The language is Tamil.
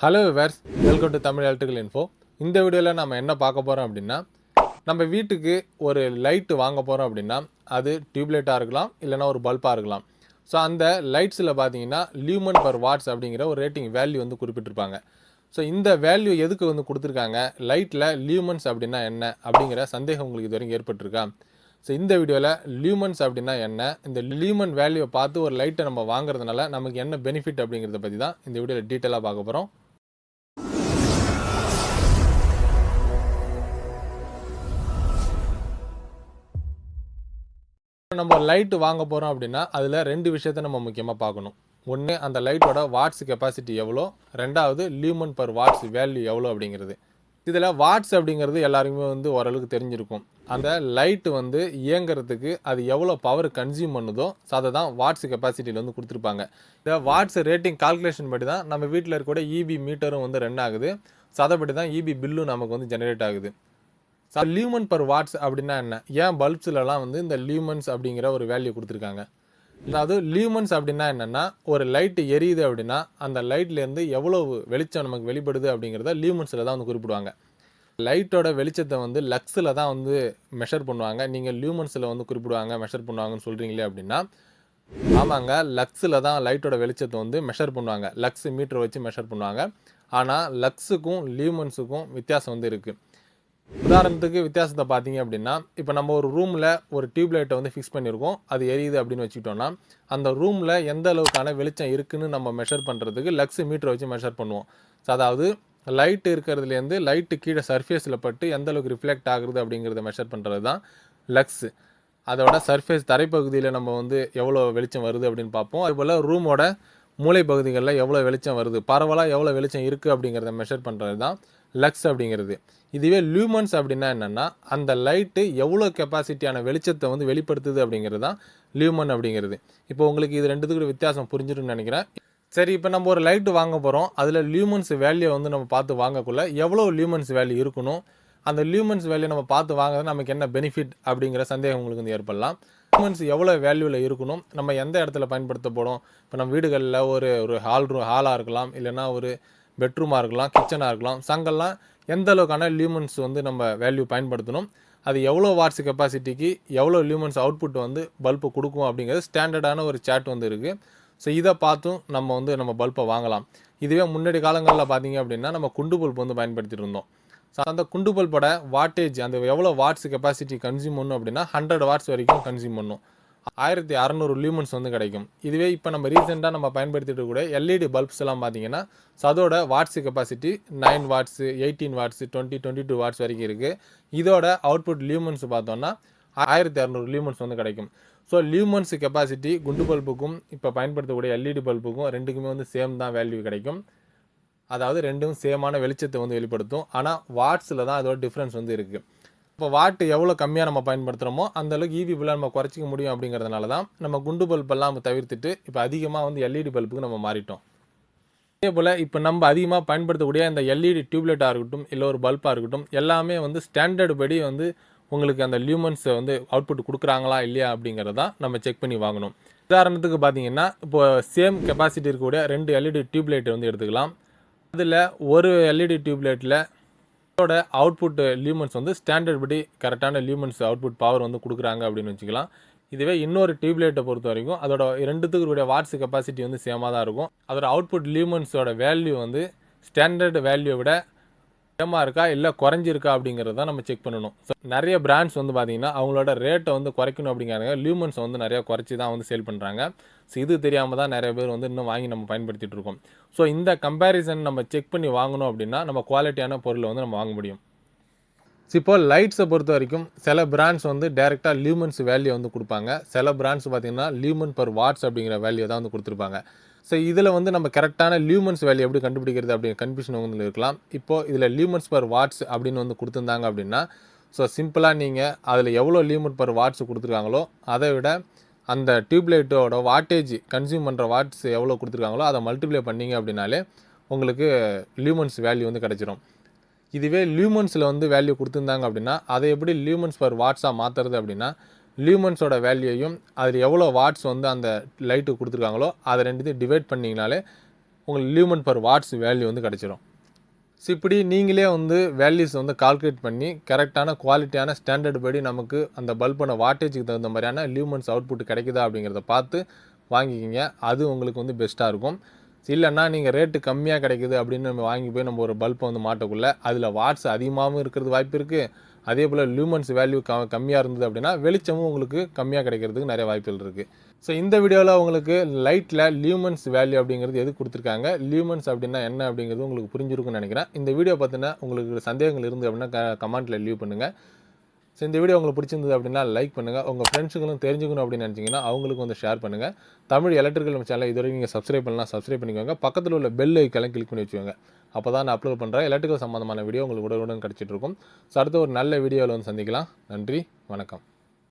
Hello viewers welcome to Tamil electrical info இந்த வீடியோவில் நம்ம என்ன பார்க்க போகிறோம் அப்படின்னா நம்ம வீட்டுக்கு ஒரு லைட்டு வாங்க போகிறோம் அப்படின்னா அது டியூப்லைட்டாக இருக்கலாம் இல்லைன்னா ஒரு பல்பாக இருக்கலாம். ஸோ அந்த லைட்ஸில் பார்த்தீங்கன்னா லியூமன் பர் வாட்ஸ் அப்படிங்கிற ஒரு ரேட்டிங் வேல்யூ வந்து குறிப்பிட்டிருப்பாங்க. ஸோ இந்த வேல்யூ எதுக்கு வந்து கொடுத்துருக்காங்க? லைட்டில் லியூமன்ஸ் அப்படின்னா என்ன? அப்படிங்கிற சந்தேகம் உங்களுக்கு இது வரைக்கும் ஏற்பட்டிருக்கா? ஸோ இந்த வீடியோவில் லியூமன்ஸ் அப்படின்னா என்ன? இந்த லியூமன் வேல்யூவை பார்த்து ஒரு லைட்டை நம்ம வாங்குறதுனால நமக்கு என்ன பெனிஃபிட் அப்படிங்கிறத பற்றி தான் இந்த வீடியோவில் டீட்டெயிலாக பார்க்க போகிறோம் நம்ம லைட்டு வாங்க போகிறோம் அப்படின்னா அதில் ரெண்டு விஷயத்த நம்ம முக்கியமாக பார்க்கணும். ஒன்று அந்த லைட்டோட வாட்ஸ் கெப்பாசிட்டி எவ்வளோ? ரெண்டாவது லியூமன் பர் வாட்ஸ் வேல்யூ எவ்வளோ அப்படிங்கிறது. இதில் வாட்ஸ் அப்படிங்கிறது எல்லாருக்குமே வந்து ஓரளவுக்கு தெரிஞ்சிருக்கும். அந்த லைட்டு வந்து இயங்குறதுக்கு அது எவ்வளோ பவர் கன்சியூம் பண்ணுதோ அதை தான் வாட்ஸ் கெப்பாசிட்டியில் வந்து கொடுத்துருப்பாங்க. இந்த வாட்ஸ் ரேட்டிங் கால்குலேஷன் படி தான் நம்ம வீட்டில் இருக்கக்கூடிய இபி மீட்டரும் வந்து ரன் ஆகுது. ஸோ அதைப்படி தான் இபி பில்லும் நமக்கு வந்து ஜெனரேட் ஆகுது. லியூமன் பர் வாட்ஸ் அப்படின்னா என்ன? ஏன் பல்ப்ஸ்லலாம் வந்து இந்த லியூமன்ஸ் அப்படிங்கிற ஒரு வேல்யூ கொடுத்துருக்காங்க? அதாவது லியூமன்ஸ் அப்படின்னா என்னென்னா ஒரு லைட்டு எரியுது அப்படின்னா அந்த லைட்லேருந்து எவ்வளோ வெளிச்சம் நமக்கு வெளிப்படுது அப்படிங்கிறத லியூமன்ஸில் தான் வந்து குறிப்பிடுவாங்க. லைட்டோட வெளிச்சத்தை வந்து லக்ஸில் தான் வந்து மெஷர் பண்ணுவாங்க. நீங்கள் லியூமன்ஸில் வந்து குறிப்பிடுவாங்க மெஷர் பண்ணுவாங்கன்னு சொல்கிறீங்களே அப்படின்னா ஆமாங்க லக்ஸில் தான் லைட்டோட வெளிச்சத்தை வந்து மெஷர் பண்ணுவாங்க. லக்ஸ் மீட்டர் வச்சு மெஷர் பண்ணுவாங்க. ஆனால் லக்ஸுக்கும் லியூமன்ஸுக்கும் வித்தியாசம் வந்து இருக்குது உதாரணத்துக்கு வித்தியாசத்தை பார்த்தீங்க அப்படின்னா இப்போ நம்ம ஒரு ரூமில் ஒரு டியூப் லைட்டை வந்து ஃபிக்ஸ் பண்ணியிருக்கோம் அது எரியுது அப்படின்னு வச்சுக்கிட்டோம்னா அந்த ரூமில் எந்த அளவுக்கான வெளிச்சம் இருக்குதுன்னு நம்ம மெஷர் பண்ணுறதுக்கு லக்ஸ் மீட்டர் வச்சு மெஷர் பண்ணுவோம். ஸோ அதாவது லைட்டு இருக்கிறதுலேருந்து லைட்டு கீழே சர்ஃபேஸில் பட்டு எந்த அளவுக்கு ரிஃப்ளெக்ட் ஆகுறது அப்படிங்கிறத மெஷர் பண்ணுறது தான் லக்ஸ் அதோட சர்ஃபேஸ் தரைப்பகுதியில் நம்ம வந்து எவ்வளோ வெளிச்சம் வருது அப்படின்னு பார்ப்போம். அதுபோல் ரூமோட மூளை பகுதிகளில் எவ்வளோ வெளிச்சம் வருது பரவலாக எவ்வளோ வெளிச்சம் இருக்குது அப்படிங்கிறத மெஷர் பண்ணுறது தான் லக்ஸ் அப்படிங்கிறது. இதுவே லூமன்ஸ் அப்படின்னா என்னென்னா அந்த லைட்டு எவ்வளோ கெப்பாசிட்டியான வெளிச்சத்தை வந்து வெளிப்படுத்துது அப்படிங்கிறது தான் லியூமன் அப்படிங்கிறது. இப்போ உங்களுக்கு இது ரெண்டுத்துக்கு வித்தியாசம் புரிஞ்சிடும்னு நினைக்கிறேன். சரி இப்போ நம்ம ஒரு லைட்டு வாங்க போகிறோம் அதில் லியூமன்ஸ் வேல்யூ வந்து நம்ம பார்த்து வாங்கக்குள்ளே எவ்வளோ லியூமன்ஸ் வேல்யூ இருக்கணும்? அந்த லியூமன்ஸ் வேல்யூ நம்ம பார்த்து வாங்குறது நமக்கு என்ன பெனிஃபிட் அப்படிங்கிற சந்தேகம் உங்களுக்கு வந்து ஏற்படலாம். லியூமன்ஸ் எவ்வளோ வேல்யூவில் இருக்கணும்? நம்ம எந்த இடத்துல பயன்படுத்த போகிறோம் இப்போ நம்ம வீடுகளில் ஒரு ஒரு ஹால் ரூம் ஹாலாக இருக்கலாம். இல்லைன்னா ஒரு பெட்ரூமாக இருக்கலாம் கிச்சனாக இருக்கலாம் சங்கெல்லாம் எந்த அளவுக்கான லியூமன்ஸ் வந்து நம்ம வேல்யூ பயன்படுத்தணும் அது எவ்வளோ வாட்ஸ் கெப்பாசிட்டிக்கு எவ்வளோ லியூமன்ஸ் அவுட்புட் வந்து பல்பு கொடுக்கும் அப்படிங்கிறது ஸ்டாண்டர்டான ஒரு சாட் வந்து இருக்குது ஸோ இதை பார்த்தும் நம்ம வந்து நம்ம பல்பை வாங்கலாம். இதுவே முன்னாடி காலங்களில் பார்த்தீங்க அப்படின்னா நம்ம குண்டு பல்ப் வந்து பயன்படுத்திட்டு இருந்தோம். ஸோ அந்த குண்டு பல்போட வாட்டேஜ் அந்த எவ்வளோ வாட்ஸ் கெப்பாசிட்டி கன்சியூம் பண்ணும் அப்படின்னா ஹண்ட்ரட் வாட்ஸ் வரைக்கும் கன்சியூம் பண்ணும். ஆயிரத்தி அறநூறு லூமன்ஸ் வந்து கிடைக்கும். இதுவே இப்போ நம்ம ரீசெண்டாக நம்ம பயன்படுத்திட்டு கூட எல்இடி பல்ப்ஸ் எல்லாம் பார்த்தீங்கன்னா அதோட watts capacity nine watts eighteen watts twenty twenty two watts வரைக்கும் இருக்குது இதோட அவுட்புட் லியூமன்ஸ் பார்த்தோன்னா ஆயிரத்தி அறநூறு லியூமன்ஸ் வந்து கிடைக்கும். ஸோ லியூமன்ஸ் கெப்பாசிட்டி குண்டு பல்புக்கும் இப்போ பயன்படுத்தக்கூடிய எல்இடி பல்புக்கும் ரெண்டுக்குமே வந்து சேம் தான் வேல்யூ கிடைக்கும். அதாவது ரெண்டும் சேமான வெளிச்சத்தை வந்து வெளிப்படுத்தும். ஆனால் வாட்ஸில் தான் அதோட டிஃப்ரென்ஸ் வந்து இருக்குது இப்போ வாட்டு எவ்வளோ கம்மியாக நம்ம பயன்படுத்துகிறோமோ அந்த அளவுக்கு இவி பில்லை நம்ம குறைச்சிக்க முடியும் அப்படிங்கிறதுனால தான் நம்ம குண்டு பல்பெல்லாம் நம்ம தவிர்த்துட்டு இப்போ அதிகமாக வந்து எல்இடி பல்புக்கு நம்ம மாறிட்டோம். அதே போல் இப்போ நம்ம அதிகமாக பயன்படுத்தக்கூடிய இந்த எல்இடி டியூப்லைட்டாக இருக்கட்டும் இல்லை ஒரு பல்பாக இருக்கட்டும் எல்லாமே வந்து ஸ்டாண்டர்டு படி வந்து உங்களுக்கு அந்த லியூமன்ஸை வந்து அவுட்புட் கொடுக்குறாங்களா இல்லையா அப்படிங்கிறத நம்ம செக் பண்ணி வாங்கணும். உதாரணத்துக்கு பார்த்தீங்கன்னா இப்போ சேம் கெப்பாசிட்டி இருக்கக்கூடிய ரெண்டு எல்இடி டியூப்லைட் வந்து எடுத்துக்கலாம். அதில் ஒரு எல்இடி டியூப்லைட்டில் இதோட அவுட்புட் லியூமன்ஸ் வந்து ஸ்டாண்டர்ட் படி கரெக்டான லியூமன்ஸ் அவுட்புட் பவர் வந்து கொடுக்குறாங்க அப்படின்னு வச்சுக்கலாம். இதுவே இன்னொரு டியூப்லைட்டை பொறுத்த வரைக்கும் அதோட ரெண்டுத்துக்கு கூடிய வாட்ஸ் கெப்பாசிட்டி வந்து சேமாக தான் இருக்கும். அதோட அவுட்புட் லியூமன்ஸோட வேல்யூ வந்து ஸ்டாண்டர்ட் வேல்யூ விட சேமாக இருக்கா இல்லை குறைஞ்சிருக்கா அப்படிங்கிறத நம்ம செக் பண்ணணும். ஸோ நிறைய பிராண்ட்ஸ் வந்து பார்த்தீங்கன்னா அவங்களோட ரேட்டை வந்து குறைக்கணும் அப்படிங்கிறாங்க. லியூமன்ஸ் வந்து நிறையா குறைச்சி தான் வந்து சேல் பண்ணுறாங்க ஸோ இது தெரியாமல் தான் நிறைய பேர் வந்து இன்னும் வாங்கி நம்ம பயன்படுத்திகிட்டு இருக்கோம். ஸோ இந்த கம்பேரிசன் நம்ம செக் பண்ணி வாங்கணும் அப்படின்னா நம்ம குவாலிட்டியான பொருளை வந்து நம்ம வாங்க முடியும். ஸோ இப்போ லைட்ஸை பொறுத்த வரைக்கும் சில பிராண்ட்ஸ் வந்து டேரெக்டாக லியூமன்ஸ் வேல்யூ வந்து கொடுப்பாங்க. சில பிராண்ட்ஸ் பார்த்தீங்கன்னா லியூமன் பர் வாட்ஸ் அப்படிங்கிற வேல்யூ தான் வந்து கொடுத்துருப்பாங்க. ஸோ இதில் வந்து நம்ம கரெக்டான லியூமன்ஸ் வேல்யூ எப்படி கண்டுபிடிக்கிறது அப்படின்னு கன்ஃபியூஷன் வந்து இருக்கலாம். இப்போ இதில் லியூமன்ஸ் பர் வாட்ஸ் அப்படின்னு வந்து கொடுத்துருந்தாங்க அப்படின்னா ஸோ சிம்பிளாக நீங்கள் அதில் எவ்வளோ லியூமன் பர் வாட்ஸ் கொடுத்துருக்காங்களோ அதை விட அந்த டியூப்லைட்டோட வாட்டேஜ் கன்சியூம் பண்ணுற வாட்ஸ் எவ்வளோ கொடுத்துருக்காங்களோ அதை மல்டிப்ளை பண்ணிங்க அப்படின்னாலே உங்களுக்கு லியூமன்ஸ் வேல்யூ வந்து கிடச்சிரும். இதுவே லியூமன்ஸில் வந்து வேல்யூ கொடுத்துருந்தாங்க அப்படின்னா அதை எப்படி லியூமன்ஸ் பர் வாட்ஸாக மாற்றுறது அப்படின்னா லியூமன்ஸோட வேல்யூயும் அதில் எவ்வளோ வாட்ஸ் வந்து அந்த லைட்டு கொடுத்துருக்காங்களோ அதை ரெண்டுத்தையும் டிவைட் பண்ணிங்கனாலே உங்களுக்கு லியூமன் பர் வாட்ஸ் வேல்யூ வந்து கிடச்சிரும். ஸோ இப்படி நீங்களே வந்து வேல்யூஸ் வந்து கால்குலேட் பண்ணி கரெக்டான குவாலிட்டியான ஸ்டாண்டர்ட் படி நமக்கு அந்த பல்பான வாட்டேஜுக்கு தகுந்த மாதிரியான லியூமன்ஸ் அவுட்புட் கிடைக்குதா அப்படிங்கிறத பார்த்து வாங்கிக்கிங்க. அது உங்களுக்கு வந்து பெஸ்ட்டாக இருக்கும். இல்லைன்னா நீங்கள் ரேட்டு கம்மியாக கிடைக்குது அப்படின்னு நம்ம வாங்கி போய் நம்ம ஒரு பல்பை வந்து மாட்டக்குள்ளே அதில் வாட்ஸ் அதிகமாகவும் இருக்கிறது வாய்ப்பு இருக்குது அதே போல் லூமன்ஸ் வேல்யூ க கம்மியாக இருந்தது அப்படின்னா வெளிச்சமும் உங்களுக்கு கம்மியாக கிடைக்கிறதுக்கு நிறைய வாய்ப்புகள் இருக்குது ஸோ இந்த வீடியோவில் உங்களுக்கு லைட்டில் லியூமன்ஸ் வேல்யூ அப்படிங்கிறது எது கொடுத்துருக்காங்க? லியூமன்ஸ் அப்படின்னா என்ன அப்படிங்கிறது உங்களுக்கு புரிஞ்சிருக்கும்னு நினைக்கிறேன். இந்த வீடியோ பார்த்தீங்கன்னா உங்களுக்கு சந்தேகங்கள் இருந்து அப்படின்னா க கமெண்ட்டில் லீவ் பண்ணுங்கள் ஸோ இந்த வீடியோ உங்களுக்கு பிடிச்சிருந்தது அப்படின்னா லைக் பண்ணுங்கள் உங்கள் ஃப்ரெண்ட்ஸுங்களும் தெரிஞ்சுக்கணும் அப்படின்னு நினச்சிங்கன்னா அவங்களுக்கு வந்து ஷேர் பண்ணுங்கள் தமிழ் எலக்ட்ரிக்கல் சேனல் வரைக்கும் நீங்கள் சப்ஸ்கிரைப் பண்ணலாம் சப்ஸ்கிரைப் பண்ணிக்கோங்க. பக்கத்தில் உள்ள பெல் ஐக்கெல்லாம் கிளிக் பண்ணி வச்சுக்கோங்க. அப்போ தான் நான் அப்லோட் பண்ணுறேன் எலக்ட்ரிக்கல் சம்மந்தமான வீடியோ உங்களுக்கு உடனுடன் கிடச்சிட்டு இருக்கும். ஸோ அடுத்த ஒரு நல்ல வீடியோவில் வந்து சந்திக்கலாம். நன்றி வணக்கம்.